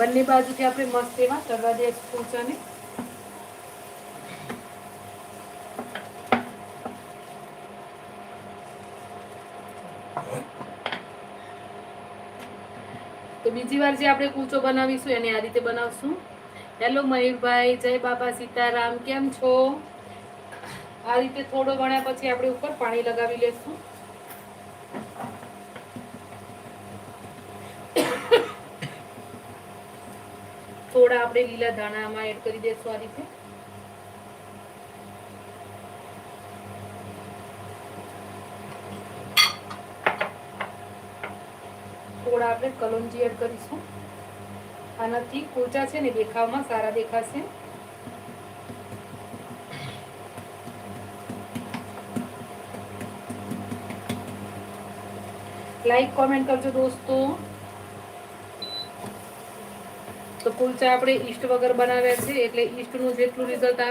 બંને બાજુથી આપણે મસ્ત એવા તળવા દે કુલચાને તો બીજી વાર જે આપણે કૂચો બનાવીશું, એને આ રીતે બનાવશું. હેલો મયુરભાઈ, જય બાબા સીતારામ, કેમ છો? આ રીતે થોડો વણ્યા પછી આપણે ઉપર પાણી લગાવી લેશું. થોડા આપણે લીલા ધાણા આમાં એડ કરી દઈશું આ રીતે. થોડા આપણે કલોંજી એડ કરીશું. આનાથી કુલચા છે ને દેખાવમાં સારા દેખાશે. લાઈક કોમેન્ટ કરજો દોસ્તો. તો કુલચા આપણે ઈસ્ટ વગર બનાવ્યા છે એટલે ઈસ્ટનું જેટલું રિઝલ્ટ